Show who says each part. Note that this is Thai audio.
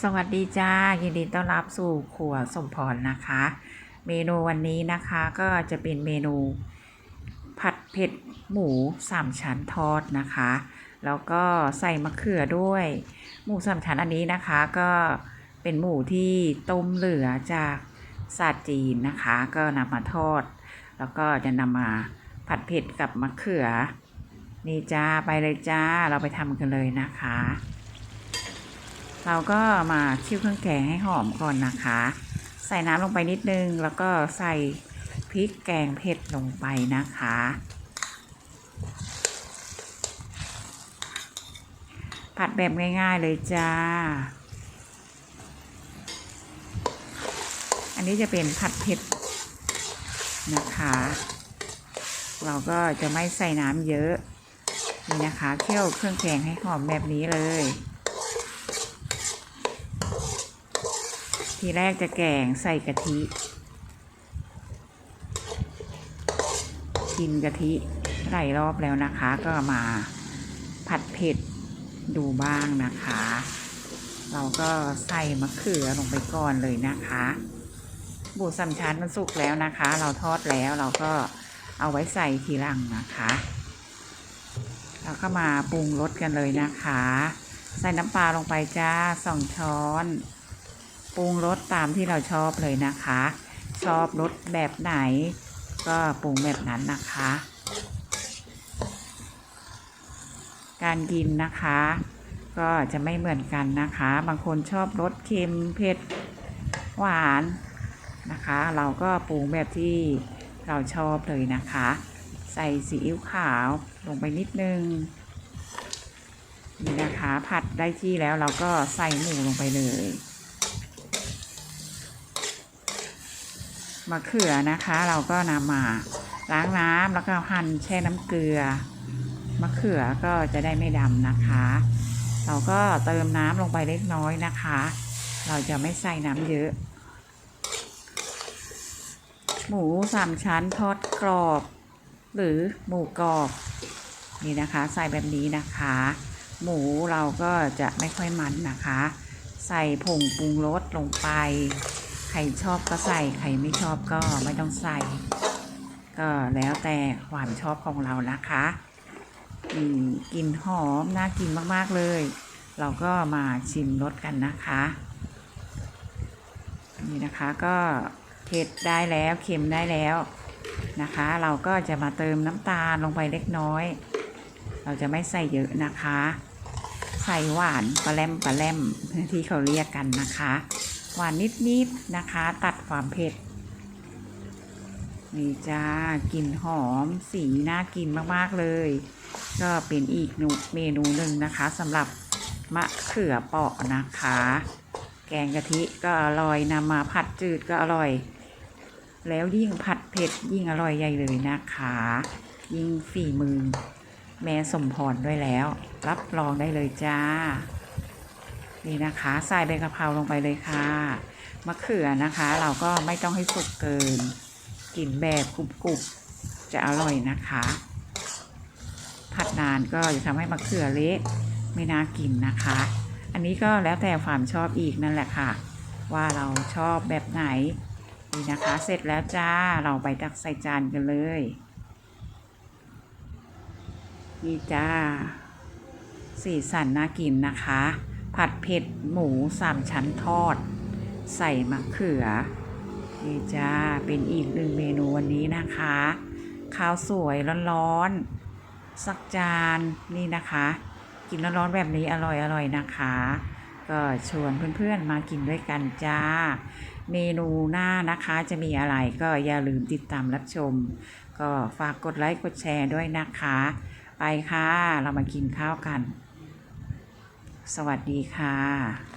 Speaker 1: สวัสดีจ้ายินดีต้อนรับสู่ครัวสมพรนะคะ เมนูวันนี้นะคะก็จะเป็นเมนู ผัดเผ็ดหมูสามชั้นทอดนะคะ แล้วก็ใส่มะเขือด้วย หมูสามชั้นอันนี้นะคะก็เป็นหมูที่ต้มเหลือจากศาสตร์จีนนะคะ ก็นำมาทอด แล้วก็จะนำมาผัดเผ็ดกับมะเขือ นี่จ้าไปเลยจ้าเราไปทำกันเลยนะคะ เราก็มาเคี่ยวเครื่องแกงให้หอมก่อนนะคะ ใส่น้ำลงไปนิดนึง แล้วก็ใส่พริกแกงเผ็ดลงไปนะคะ ผัดแบบง่ายๆเลยจ้า อันนี้จะเป็นผัดเผ็ดนะคะ เราก็จะไม่ใส่น้ำเยอะนี่นะคะเคี่ยวเครื่องแกงให้หอมแบบนี้เลย ทีแรกจะแกงใส่กะทิ กินกะทิหลายรอบแล้วนะคะ ก็มาผัดเผ็ดดูบ้างนะคะ เราก็ใส่มะเขือลงไปก่อนเลยนะคะบูสามชั้นมันสุกแล้วนะคะ เราทอดแล้วเราก็เอาไว้ใส่ทีหลังนะคะเราก็มาปรุงรสกันเลยนะคะ ใส่น้ำปลาลงไปจ้าสองช้อน ปรุงรสตามที่เราชอบเลยนะคะ ชอบรสแบบไหน ก็ปรุงแบบนั้นนะคะ การกินนะคะ ก็จะไม่เหมือนกันนะคะ บางคนชอบรสเค็มเผ็ดหวานนะคะ เราก็ปรุงแบบที่เราชอบเลยนะคะ ใส่ซีอิ๊วขาวลงไปนิดนึงนี่นะคะ ผัดได้ที่แล้วเราก็ใส่หมูลงไปเลย มะเขือนะคะ เราก็นำมาล้างน้ำแล้วก็หั่นแช่น้ำเกลือ มะเขือก็จะได้ไม่ดำนะคะ เราก็เติมน้ำลงไปเล็กน้อยนะคะ เราจะไม่ใส่น้ำเยอะ หมูสามชั้นทอดกรอบ หรือหมูกรอบนี่นะคะ ใส่แบบนี้นะคะ หมูเราก็จะไม่ค่อยมันนะคะ ใส่ผงปรุงรสลงไป ใครชอบก็ใส่ใครไม่ชอบก็ไม่ต้องใส่ ก็แล้วแต่ความชอบของเรานะคะกลิ่นหอมน่ากินมากๆเลย เราก็มาชิมรสกันนะคะ นี่นะคะก็เผ็ดได้แล้วเค็มได้แล้วนะคะ เราก็จะมาเติมน้ำตาลลงไปเล็กน้อย เราจะไม่ใส่เยอะนะคะ ใส่หวานปลาแรมปลาแรมที่เขาเรียกกันนะคะ หวานนิดๆนะคะ ตัดความเผ็ด นี่จ้ากลิ่นหอมสีน่ากินมากๆเลย ก็เป็นอีกเมนูหนึ่งนะคะสำหรับมะเขือเปาะนะคะ แกงกะทิก็อร่อยนำมาผัดจืดก็อร่อย แล้วยิ่งผัดเผ็ดยิ่งอร่อยใหญ่เลยนะคะ ยิ่งฝีมือ แม่สมพรด้วยแล้ว รับรองได้เลยจ้า นี่นะคะใส่ใบกะเพราลงไปเลยค่ะมะเขือนะคะ เราก็ไม่ต้องให้สุกเกินกลิ่นแบบกรุบๆจะอร่อยนะคะ ผัดนานก็จะทำให้มะเขือเละไม่น่ากินนะคะ อันนี้ก็แล้วแต่ความชอบอีกนั่นแหละค่ะ ว่าเราชอบแบบไหนนี่นะคะ เสร็จแล้วจ้าเราไปตักใส่จานกันเลยนี่จ้าสีสันน่ากินนะคะ ผัดเผ็ดหมูสามชั้นทอด ใส่มะเขือนี่จ้าเป็นอีกหนึ่งเมนูวันนี้นะคะ ข้าวสวยร้อนๆสักจานนี่นะคะ กินร้อนๆแบบนี้อร่อยๆนะคะ ก็ชวนเพื่อนๆมากินด้วยกันจ้า เมนูหน้านะคะจะมีอะไรก็อย่าลืมติดตามรับชม ก็ฝากกดไลค์กดแชร์ด้วยนะคะ ไปค่ะ เรามากินข้าวกัน สวัสดีค่ะ